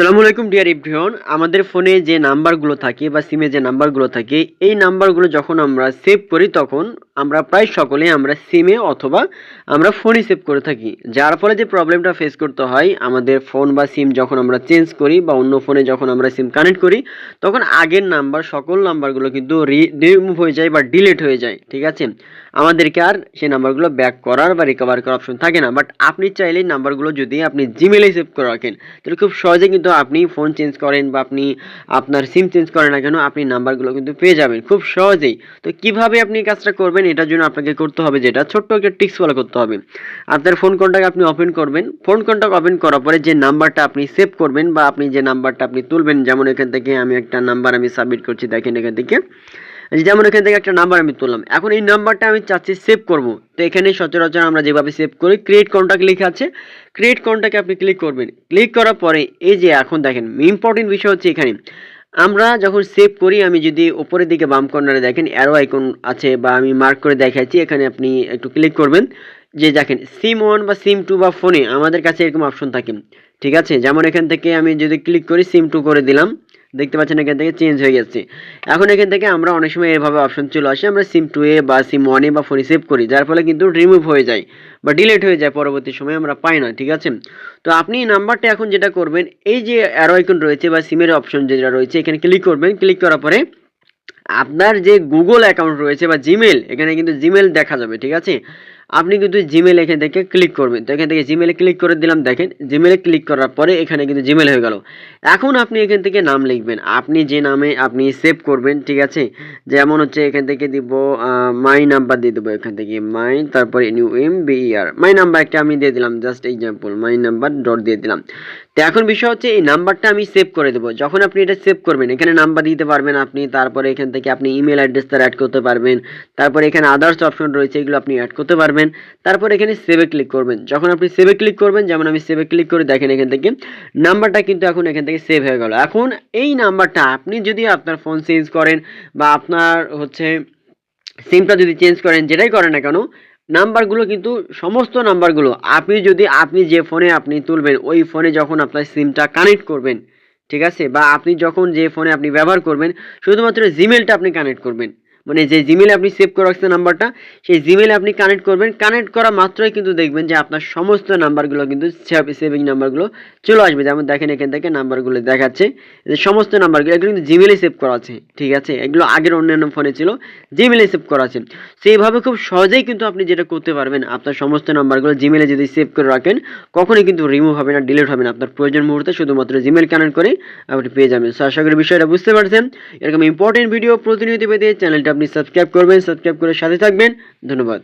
আসসালামু আলাইকুম ডিয়ার ইভ্রিয়ন আমাদের ফোনে যে নাম্বারগুলো থাকে বা সিমে যে নাম্বারগুলো থাকে, এই নাম্বারগুলো যখন আমরা সেভ করি তখন আমরা প্রায় সকলে আমরা সিমে অথবা আমরা ফোনে সেভ করে থাকি। যার ফলে যে প্রবলেমটা ফেস করতে হয়, আমাদের ফোন বা সিম যখন আমরা চেঞ্জ করি বা অন্য ফোনে যখন আমরা সিম কানেক্ট করি, তখন আগের নাম্বার সকল নাম্বারগুলো কিন্তু রিমুভ হয়ে যায় বা ডিলিট হয়ে যায়, ঠিক আছে? আমাদেরকে আর সেই নাম্বারগুলো ব্যাক করার বা রিকভার করার অপশন থাকে না। বাট আপনি চাইলে নাম্বারগুলো যদি আপনি জিমেলে সেভ করে রাখেন, তাহলে খুব সহজে কিন্তু আপনি ফোন চেঞ্জ করেন বা আপনি আপনার সিম চেঞ্জ করেন না কেন, আপনি নাম্বারগুলো কিন্তু পেয়ে যাবেন, খুব সহজেই। তো কীভাবে আপনি কাজটা করবেন এটার জন্য আপনাকে করতে হবে যেটা, ছোট্ট একটা টিক্স ফলো করতে হবে। আপনার ফোন কন্ট্যাক্ট আপনি ওপেন করবেন। ফোন কন্ট্যাক্ট ওপেন করার পরে যে নাম্বারটা আপনি সেভ করবেন বা আপনি যে নাম্বারটা আপনি তুলবেন, যেমন এখান থেকে আমি একটা নাম্বার আমি সাবমিট করছি, দেখেন এখান থেকে। যেমন এখান থেকে একটা নাম্বার আমি তুললাম। এখন এই নাম্বারটা আমি চাচ্ছি সেভ করব। তো এখানে সচরাচর আমরা যেভাবে সেভ করি ক্রিয়েট কন্ট্যাক্ট লেখা আছে। ক্রিয়েট কন্ট্যাক্টে আপনি ক্লিক করবেন। ক্লিক করার পরে এই যে এখন দেখেন ইম্পর্টেন্ট বিষয় হচ্ছে এখানে। আমরা যখন সেভ করি, আমি যদি ওপরের দিকে বাম কর্নারে দেখেন অ্যারো আইকন আছে বা আমি মার্ক করে দেখাচ্ছি, এখানে আপনি একটু ক্লিক করবেন। যে দেখেন সিম ওয়ান বা সিম টু বা ফোনে আমাদের কাছে এরকম অপশন থাকে। ঠিক আছে? যেমন এখান থেকে আমি যদি ক্লিক করি সিম টু করে দিলাম। দেখতে পাচ্ছেন এখান থেকে চেঞ্জ হয়ে গেছে। এখন এখান থেকে আমরা অনেক সময় এভাবে অপশন চলে আসে, আমরা সিম টু এ বা সিম ওয়ানে বা ফোনে সেভ করি, যার ফলে কিন্তু রিমুভ হয়ে যায় বা ডিলিট হয়ে যায় পরবর্তী সময় আমরা পাই না, ঠিক আছে? তো আপনি এই নাম্বারটা এখন যেটা করবেন, এই যে অ্যারো আইকন রয়েছে বা সিমের অপশন যেটা রয়েছে, এখানে ক্লিক করবেন ক্লিক করার পরে আপনার যে গুগল অ্যাকাউন্ট রয়েছে বা জিমেল এখানে কিন্তু জিমেল দেখা যাবে, ঠিক আছে? আপনি কিন্তু জিমেল এখান থেকে ক্লিক করবেন। তো এখান থেকে জিমেলে ক্লিক করে দিলাম, দেখেন জিমেলে ক্লিক করার পরে এখানে কিন্তু জিমেল হয়ে গেল। এখন আপনি এখান থেকে নাম লিখবেন। আপনি যে নামে আপনি সেভ করবেন, ঠিক আছে? যেমন হচ্ছে এখান থেকে দিব মাই নাম্বার দিয়ে দেবো এখান থেকে মাই তারপরে new M BR my number একটা আমি দিয়ে দিলাম just example my number dot দিয়ে দিলাম। তো এখন বিষয় হচ্ছে এই নাম্বারটা আমি সেভ করে দেবো। যখন আপনি এটা সেভ করবেন, এখানে নাম্বার দিতে পারবেন আপনি, তারপরে এখান থেকে আপনি ইমেল অ্যাড্রেস তার অ্যাড করতে পারবেন, তারপরে এখানে আদার্স অপশন রয়েছে, এগুলো আপনি অ্যাড করতে পারবেন। তারপর এখানে সেভে ক্লিক করবেন। যখন আপনি সেভে ক্লিক করবেন, যেমন আমি সেভে ক্লিক করে দেখেন এখান থেকে নাম্বারটা কিন্তু এখন এখান থেকে সেভ হয়ে গেল। এখন এই নাম্বারটা আপনি যদি আপনার ফোন চেঞ্জ করেন বা আপনার হচ্ছে সিমটা যদি চেঞ্জ করেন, যেটাই করেন না কেন নাম্বারগুলো কিন্তু সমস্ত নাম্বারগুলো আপনি যদি, আপনি যে ফোনে আপনি তুলবেন, ওই ফোনে যখন আপনার সিমটা কানেক্ট করবেন, ঠিক আছে? বা আপনি যখন যে ফোনে আপনি ব্যবহার করবেন, শুধুমাত্র জিমেলটা আপনি কানেক্ট করবেন। মানে যে জিমেলে আপনি সেভ করে রাখছেন নাম্বারটা, সেই জিমেলে আপনি কানেক্ট করবেন। কানেক্ট করা মাত্রই কিন্তু দেখবেন যে আপনার সমস্ত নাম্বারগুলো কিন্তু সেভিং নাম্বারগুলো চলে আসবে। যেমন দেখেন এখান থেকে নাম্বারগুলো দেখাচ্ছে। যে সমস্ত নাম্বারগুলো, এগুলো কিন্তু জিমেলে সেভ করা আছে। ঠিক আছে? এগুলো আগের অন্যান্য ফোনে ছিল জিমেলে সেভ করা আছে। সেইভাবে খুব সহজেই কিন্তু আপনি যেটা করতে পারবেন, আপনার সমস্ত নাম্বারগুলো জিমেলে যদি সেভ করে রাখেন, কখনোই কিন্তু রিমুভ হবে না ডিলিট হবে না। আপনার প্রয়োজন মুহূর্তে শুধুমাত্র জিমেল কানেক্ট করে আপনি পেয়ে যাবেন। সো আশা করি বিষয়টা বুঝতে পারছেন। এরকম ইম্পর্টেন্ট ভিডিও প্রতিনিয়ত পেতে চ্যানেলটা আপনি সাবস্ক্রাইব করবেন সাবস্ক্রাইব করে সাথে থাকবেন। ধন্যবাদ।